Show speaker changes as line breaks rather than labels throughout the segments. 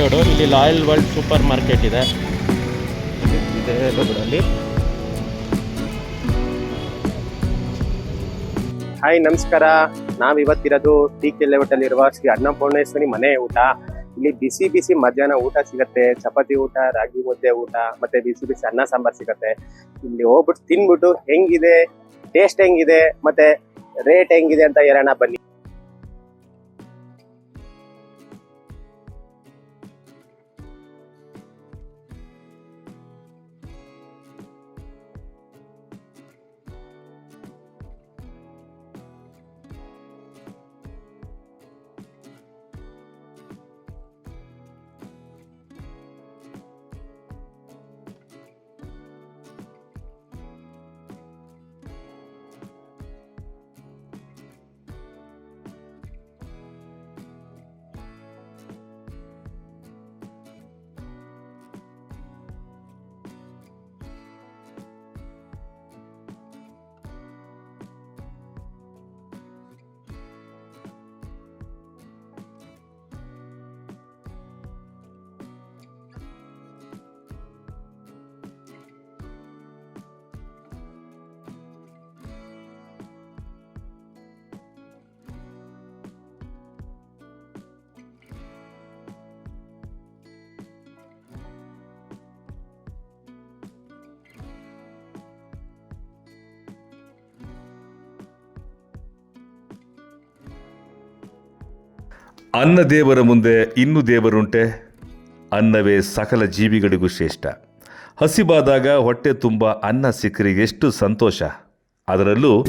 Road. ಇಲ್ಲಿ loyal world super market ಇದೆ. ಇದೆ ರೋಡಲ್ಲಿ. ಹಾಯ್ ನಮಸ್ಕಾರ. ನಾವ್ ಇವತ್ತಿರೋದು ಟಿ ಕೆ ಲೇಔಟಲ್ಲಿರುವ ಶ್ರೀ ಅನ್ನಪೂರ್ಣೇಶ್ವರಿ ಮನೆ ಊಟ. ಇಲ್ಲಿ ಬಿಸಿ ಬಿಸಿ ಮಧ್ಯಾಹ್ನ ಊಟ ಸಿಗತ್ತೆ, ಚಪಾತಿ ಊಟ, ರಾಗಿ ಮುದ್ದೆ ಊಟ, ಮತ್ತೆ ಬಿಸಿ ಬಿಸಿ ಅನ್ನ ಸಾಂಬಾರ್ ಸಿಗತ್ತೆ. ಇಲ್ಲಿ ಹೋಗ್ಬಿಟ್ಟು ತಿನ್ಬಿಟ್ಟು ಹೆಂಗಿದೆ ಟೇಸ್ಟ್ ಹೆಂಗಿದೆ, ಮತ್ತೆ ರೇಟ್ ಹೆಂಗಿದೆ ಅಂತ ಹೇಳೋಣ ಬನ್ನಿ.
ಅನ್ನ ದೇವರ ಮುಂದೆ ಇನ್ನು ದೇವರುಂಟೆ, ಅನ್ನವೇ ಸಕಲ ಜೀವಿಗಳಿಗೂ ಶ್ರೇಷ್ಠ. ಹಸಿಬಾದಾಗ ಹೊಟ್ಟೆ ತುಂಬ ಅನ್ನ ಸಿಕ್ಕರೆ ಎಷ್ಟು ಸಂತೋಷ. ಅದರಲ್ಲೂ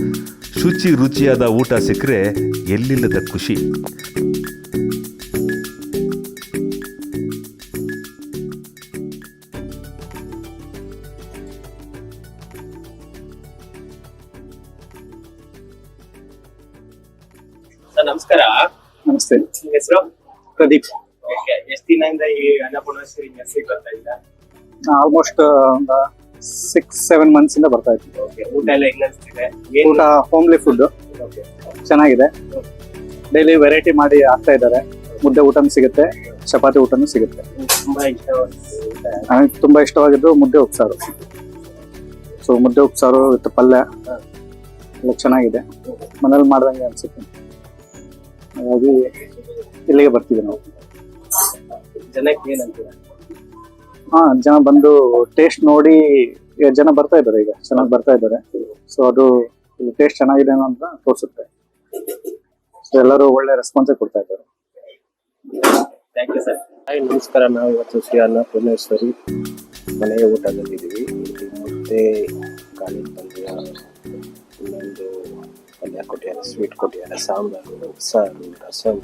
ಶುಚಿ ರುಚಿಯಾದ ಊಟ ಸಿಕ್ಕರೆ ಎಲ್ಲಿಲ್ಲದ ಖುಷಿ.
ನಮಸ್ಕಾರ.
ನಮಸ್ತೆ.
ನಿಮ್ಮ ಹೆಸರು?
ಪ್ರದೀಪ್.
ಎಷ್ಟು ದಿನದಿಂದ ಈ ಅನ್ನಪೂರ್ಣೇಶ್ವರಿ ಮೆಸ್ಸಿಗೆ ಬರ್ತಾ ಇದ್ದ
ಆಲ್ಮೋಸ್ಟ್ ಒಂದು ಸಿಕ್ಸ್ ಸೆವೆನ್ ಮಂತ್ಸ್ ಇಂದ ಬರ್ತಾ ಇತ್ತು
ಊಟ ಎಲ್ಲ ಹೆಂಗ್ ಅನ್ಸ್ತಿದೆ? ಏನ್
ಊಟ ಹೋಮ್ಲಿ ಫುಡ್. ಚೆನ್ನಾಗಿದೆ. ಡೈಲಿ ವೆರೈಟಿ ಮಾಡಿ ಹಾಕ್ತಾ ಇದ್ದಾರೆ. ಮುದ್ದೆ ಊಟನೂ ಸಿಗುತ್ತೆ ಚಪಾತಿ ಊಟನೂ ಸಿಗುತ್ತೆ.
ತುಂಬಾ ಇಷ್ಟವಾದ ಊಟ
ನನಗೆ ತುಂಬಾ ಇಷ್ಟವಾಗಿದ್ದು ಮುದ್ದೆ ಉಪ್ಸಾರು. ಸೊ ಮುದ್ದೆ ಉಪ್ಸಾರು ವಿತ್ ಪಲ್ಯ ಎಲ್ಲ ಚೆನ್ನಾಗಿದೆ. ಮನೇಲಿ ಮಾಡ್ದಂಗೆ ಅನ್ಸುತ್ತೆ. ಹಾಗಾಗಿ ಇಲ್ಲಿಗೆ ಬರ್ತೀವಿ ನಾವು.
ಜನಕ್ಕೆ ಏನಂತೀರ
ಹಾ ಜನ ಬಂದು ಟೇಸ್ಟ್ ನೋಡಿ ಈಗ ಜನ ಬರ್ತಾ ಇದ್ದಾರೆ ಈಗ ಚೆನ್ನಾಗಿ ಬರ್ತಾ ಇದ್ದಾರೆ. ಸೊ ಅದು ಟೇಸ್ಟ್ ಚೆನ್ನಾಗಿದೆ ಅಂತ ತೋರಿಸುತ್ತೆ. ಸೊ ಎಲ್ಲರೂ ಒಳ್ಳೆ ರೆಸ್ಪಾನ್ಸ್ ಕೊಡ್ತಾ ಇದ್ದಾರೆ.
ಥ್ಯಾಂಕ್ ಯು ಸರ್ ಹಾಯ್ ನಮಸ್ಕಾರ. ನಾವು ಇವತ್ತು ಶ್ರೀ ಅನ್ನಪೂರ್ಣೇಶ್ವರಿ ಮನೆಯ ಊಟದಲ್ಲಿದ್ದೀವಿ ಮತ್ತೆ ಕಾಲಿನ ಪಂದ್ಯ ಇನ್ನೊಂದು ಪಲ್ಯ ಕೊಟ್ಟಿದ್ದಾರೆ ಸ್ವೀಟ್ ಕೊಟ್ಟಿದ್ದಾರೆ ಸಾಂಬಾರು ಉಪ್ಸಾರು ರಸಮ್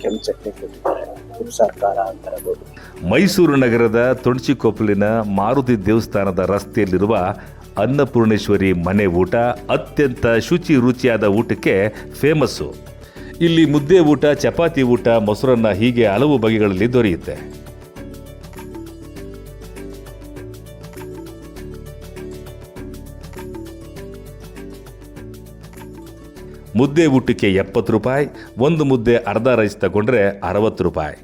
ಕೆಂಪು ಚಟ್ನಿ ಕೊಟ್ಟಿದ್ದಾರೆ ಉಪ್ಸಾರು ಖಾರ ಅಂತಾರೆ
ಮೈಸೂರು ನಗರದ ತೊಣಚಿಕೊಪ್ಪಲಿನ ಮಾರುತಿ ದೇವಸ್ಥಾನದ ರಸ್ತೆಯಲ್ಲಿರುವ ಅನ್ನಪೂರ್ಣೇಶ್ವರಿ ಮನೆ ಊಟ ಅತ್ಯಂತ ಶುಚಿ ರುಚಿಯಾದ ಊಟಕ್ಕೆ ಫೇಮಸ್ಸು ಇಲ್ಲಿ ಮುದ್ದೆ ಊಟ, ಚಪಾತಿ ಊಟ, ಮೊಸರನ್ನ ಹೀಗೆ ಹಲವು ಬಗೆಗಳಲ್ಲಿ ದೊರೆಯುತ್ತೆ. ಮುದ್ದೆ ಊಟಕ್ಕೆ ಎಪ್ಪತ್ತು ರೂಪಾಯಿ, ಒಂದು ಮುದ್ದೆ ಅರ್ಧ ರೈಸ್ ತಗೊಂಡ್ರೆ ಅರವತ್ತು ರೂಪಾಯಿ.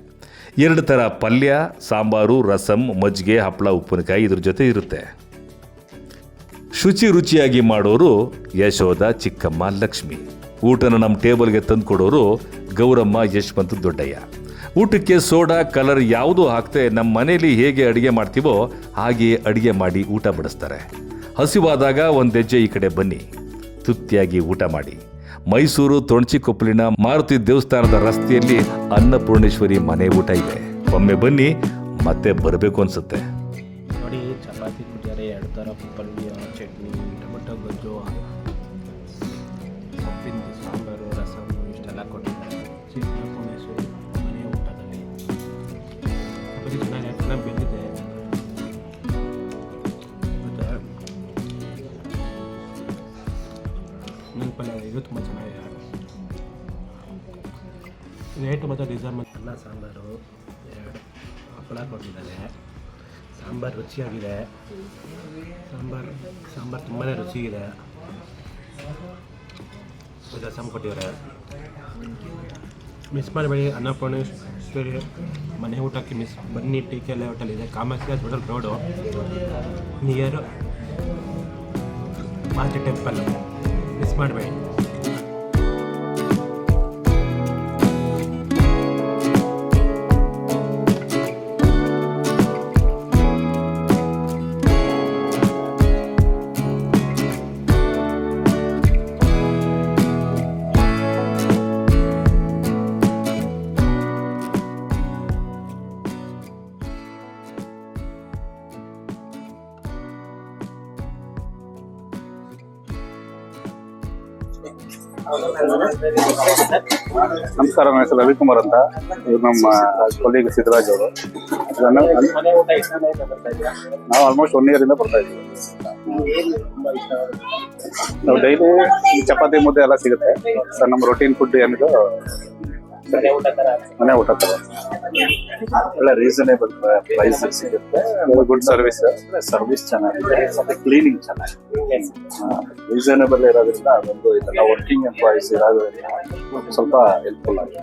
ಎರಡು ಥರ ಪಲ್ಯ, ಸಾಂಬಾರು, ರಸಂ, ಮಜ್ಜಿಗೆ ಹಪ್ಪಳ ಉಪ್ಪಿನಕಾಯಿ ಇದ್ರ ಜೊತೆ ಇರುತ್ತೆ. ಶುಚಿ ರುಚಿಯಾಗಿ ಮಾಡೋರು ಯಶೋಧ, ಚಿಕ್ಕಮ್ಮ, ಲಕ್ಷ್ಮಿ. ಊಟನ ನಮ್ಮ ಟೇಬಲ್ಗೆ ತಂದು ಕೊಡೋರು ಗೌರಮ್ಮ, ಯಶವಂತ, ದೊಡ್ಡಯ್ಯ. ಊಟಕ್ಕೆ ಸೋಡಾ, ಕಲರ್ ಯಾವುದೂ ಹಾಕ್ತೆ ನಮ್ಮ ಮನೇಲಿ ಹೇಗೆ ಅಡುಗೆ ಮಾಡ್ತೀವೋ ಹಾಗೆಯೇ ಅಡುಗೆ ಮಾಡಿ ಊಟ ಬಡಿಸ್ತಾರೆ. ಹಸಿವಾದಾಗ ಒಂದು ಹೆಜ್ಜೆ ಈ ಕಡೆ ಬನ್ನಿ. ತೃಪ್ತಿಯಾಗಿ ಊಟ ಮಾಡಿ. ಮೈಸೂರು ತೊಣಚಿಕೊಪ್ಪಲಿನ ಮಾರುತಿ ದೇವಸ್ಥಾನದ ರಸ್ತೆಯಲ್ಲಿ ಅನ್ನಪೂರ್ಣೇಶ್ವರಿ ಮನೆ ಊಟ ಇದೆ. ಒಮ್ಮೆ ಬನ್ನಿ, ಮತ್ತೆ ಬರಬೇಕು ಅನ್ಸುತ್ತೆ.
ನೋಡಿ, ಚಪಾತಿ ಕೊಟ್ಟಿದ್ದಾರೆ ಎರಡು ಥರ ಪಲ್ಯ ಇದು ತುಂಬ ಚೆನ್ನಾಗಿದೆ ರೇಟ್ ಮತ್ತು ಡಿಸೈನ್ ಮತ್ತು ಅನ್ನ, ಸಾಂಬಾರು ಹಪ್ಪಳ ಕೊಟ್ಟಿದ್ದಾರೆ ಸಾಂಬಾರು ರುಚಿಯಾಗಿದೆ. ಸಾಂಬಾರು ಸಾಂಬಾರು ತುಂಬಾ ರುಚಿಗಿದೆ. ರಸಮ್ ಕೊಟ್ಟಿದ್ದಾರೆ.
ಮಿಸ್ ಮಾಡಬೇಡಿ ಅನ್ನಪೂರ್ಣ ಮನೆ ಊಟಕ್ಕೆ ಮಿಸ್ ಬನ್ನಿ ಟಿ ಕೆ ಹೋಟೆಲ್ ಇದೆ. ಕಾಮಾಕ್ಷಿ ಹೋಟೆಲ್ ರೋಡು ನಿಯರ್ ಮಾತೆ ಟೆಂಪಲ್ ಮಿಸ್
ನಮಸ್ಕಾರ, ನನ್ನ ಹೆಸರು ರವಿಕುಮಾರ್ ಅಂತ. ಇವ್ರು ನಮ್ಮ ಕೊಲ್ಲಿಗೆ ಸಿದ್ದರಾಜ್ ಅವರು. ನಾವು ಆಲ್ಮೋಸ್ಟ್ ಒನ್ ಇಯರ್ ಇಂದ ಬರ್ತಾ ಇದ್ದೀವಿ. ನಾವು ಡೈಲಿ ಚಪಾತಿ ಮುದ್ದೆ ಎಲ್ಲ ಸಿಗುತ್ತೆ. ಸರ್, ನಮ್ಮ ರೊಟೀನ್ ಫುಡ್ ಏನಿದೆ ಮನೆ ಊಟ ತರ
ಒಳ್ಳೆ ರೀಸನೇಬಲ್ ಪ್ರೈಸ್ ಸಿಗುತ್ತೆ.
ಗುಡ್ ಸರ್ವಿಸ್
ಸರ್ವಿಸ್ ಚೆನ್ನಾಗಿದೆ. ಮತ್ತೆ ಕ್ಲೀನಿಂಗ್ ಚೆನ್ನಾಗಿದೆ. ರೀಸನೇಬಲ್ ಇರೋದ್ರಿಂದ ಅದೊಂದು ಇದೆಲ್ಲ ವರ್ಕಿಂಗ್ ಎಂಪ್ಲಾಯೀಸ್ ಇರೋದ್ರಿಂದ ಸ್ವಲ್ಪ ಹೆಲ್ಪ್ಫುಲ್ ಆಗಿದೆ